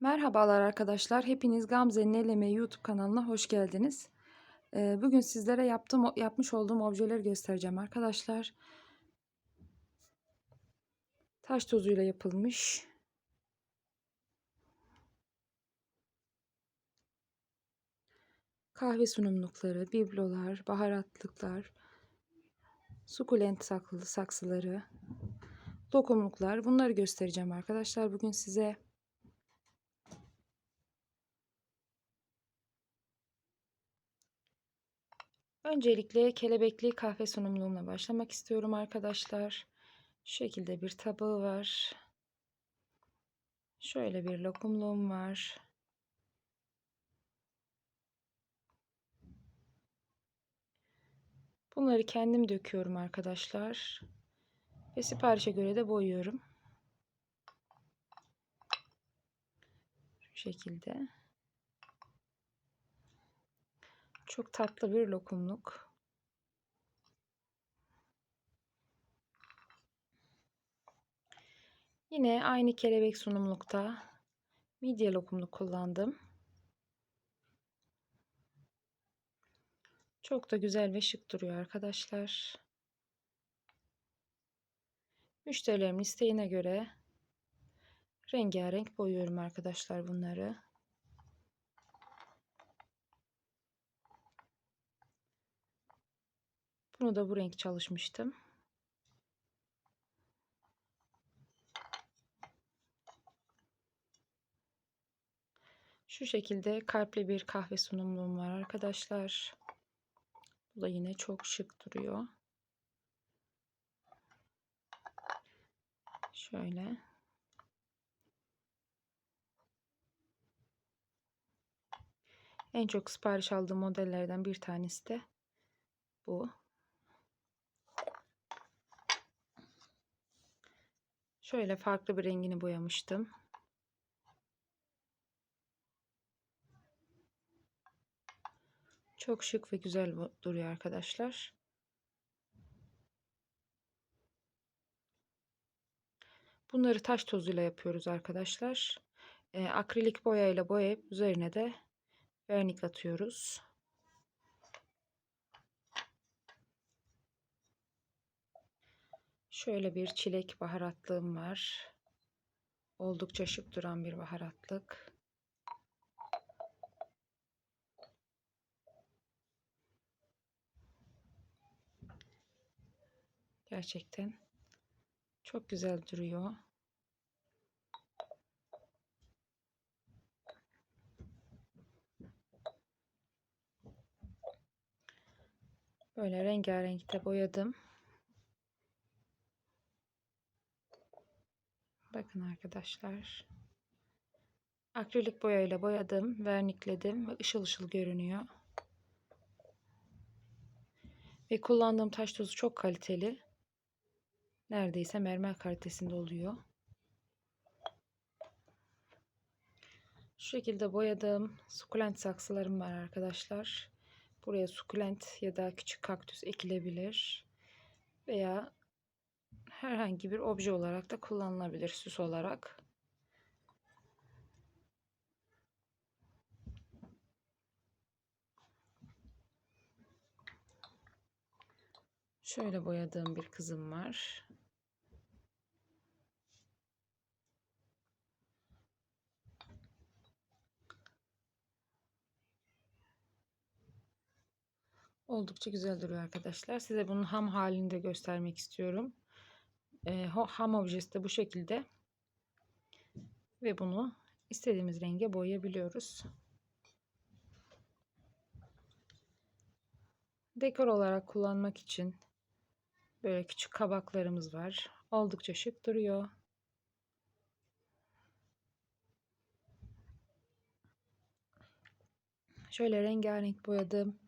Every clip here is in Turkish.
Merhabalar arkadaşlar. Hepiniz Gamze'nin El Emeği YouTube kanalına hoş geldiniz. Ee, Bugün sizlere yaptığım, yapmış olduğum objeleri göstereceğim arkadaşlar. Taş tozuyla yapılmış. Kahve sunumlukları, biblolar, baharatlıklar, sukulent saklı saksıları, dokumluklar bunları göstereceğim arkadaşlar. Bugün size Öncelikle kelebekli kahve sunumluğumla başlamak istiyorum arkadaşlar. Şu şekilde bir tabağı var. Şöyle bir lokumluğum var. Bunları kendim döküyorum arkadaşlar. Ve siparişe göre de boyuyorum. Şu şekilde. Çok tatlı bir lokumluk. Yine aynı kelebek sunumlukta midye lokumlu kullandım. Çok da güzel ve şık duruyor arkadaşlar. Müşterilerimin isteğine göre rengarenk boyuyorum arkadaşlar bunları. Bunu da bu renk çalışmıştım. Şu şekilde kalpli bir kahve sunumluğum var arkadaşlar. Bu da yine çok şık duruyor. Şöyle. En çok sipariş aldığım modellerden bir tanesi de bu. Şöyle farklı bir rengini boyamıştım. Çok şık ve güzel duruyor arkadaşlar. Bunları taş tozuyla yapıyoruz arkadaşlar. E, akrilik boyayla boyayıp üzerine de vernik atıyoruz. Şöyle bir çilek baharatlığım var. Oldukça şık duran bir baharatlık. Gerçekten çok güzel duruyor. Böyle rengarenkte boyadım. Bakın arkadaşlar. Akrilik boyayla boyadım, vernikledim ve ışıl ışıl görünüyor. Ve kullandığım taş tozu çok kaliteli. Neredeyse mermer kalitesinde oluyor. Şu şekilde boyadığım sukulent saksılarım var arkadaşlar. Buraya sukulent ya da küçük kaktüs ekilebilir. Veya herhangi bir obje olarak da kullanılabilir süs olarak. Şöyle boyadığım bir kızım var. Oldukça güzel duruyor arkadaşlar. Size bunun ham halini de göstermek istiyorum. E, ham objesi de bu şekilde. Ve bunu istediğimiz renge boyayabiliyoruz. Dekor olarak kullanmak için böyle küçük kabaklarımız var. Oldukça şık duruyor. Şöyle rengarenk boyadım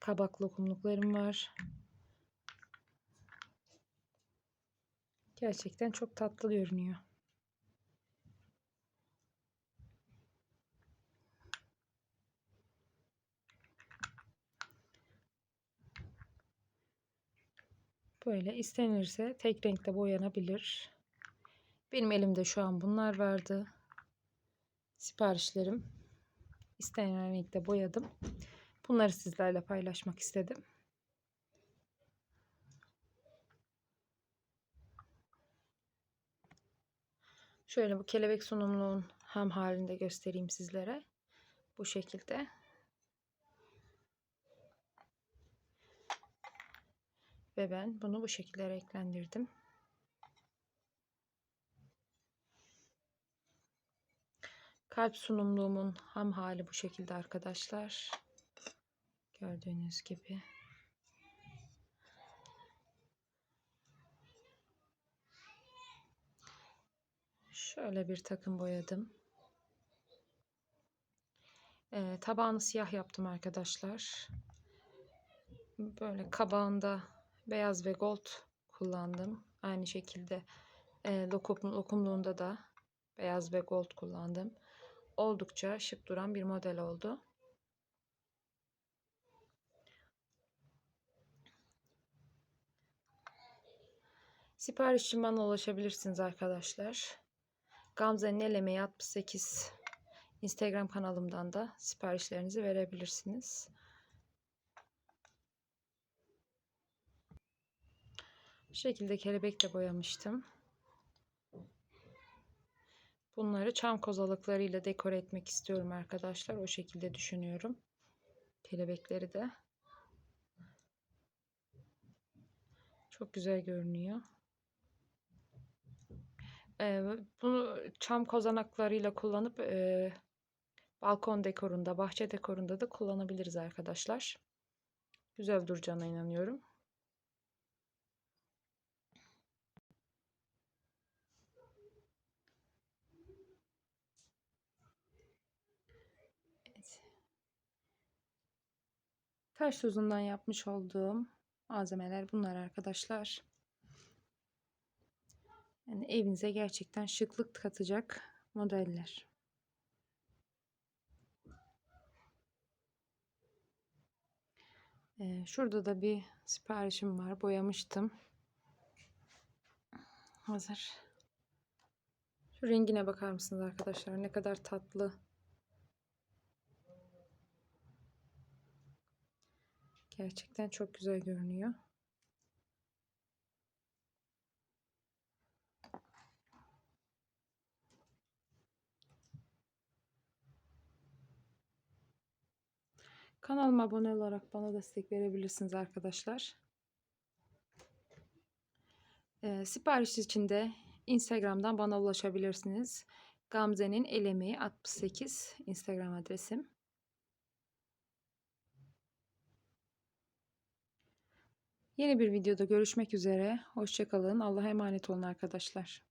kabak lokumluklarım var. Gerçekten çok tatlı görünüyor. Böyle istenirse tek renkte boyanabilir. Benim elimde şu an bunlar vardı. siparişlerim. İstenilen renkte boyadım. Bunları sizlerle paylaşmak istedim. Şöyle bu kelebek sunumluğun hem halinde göstereyim sizlere. Bu şekilde. Ve ben bunu bu şekilde renklendirdim. Kalp sunumluğumun ham hali bu şekilde arkadaşlar. Gördüğünüz gibi. Şöyle bir takım boyadım. Ee, tabağını siyah yaptım arkadaşlar. Böyle kabağında beyaz ve gold kullandım. Aynı şekilde e, lokum, lokumluğunda da beyaz ve gold kullandım. Oldukça şık duran bir model oldu. Sipariş için bana ulaşabilirsiniz arkadaşlar. Gamze'nin el emeği 68 Instagram kanalımdan da siparişlerinizi verebilirsiniz. Bu şekilde kelebek de boyamıştım. Bunları çam kozalaklarıyla dekore etmek istiyorum arkadaşlar. O şekilde düşünüyorum. Kelebekleri de. Çok güzel görünüyor. Ee, bunu çam kozanaklarıyla kullanıp e, balkon dekorunda, bahçe dekorunda da kullanabiliriz arkadaşlar. Güzel duracağına inanıyorum. Evet. Taş tozundan yapmış olduğum malzemeler bunlar arkadaşlar. Yani evinize gerçekten şıklık katacak modeller. Ee, şurada da bir siparişim var. Boyamıştım. Hazır. Şu rengine bakar mısınız arkadaşlar? Ne kadar tatlı. Gerçekten çok güzel görünüyor. Kanalıma abone olarak bana destek verebilirsiniz arkadaşlar. Ee, sipariş için de Instagram'dan bana ulaşabilirsiniz. Gamze'nin elemi 68 Instagram adresim. Yeni bir videoda görüşmek üzere. Hoşçakalın. Allah'a emanet olun arkadaşlar.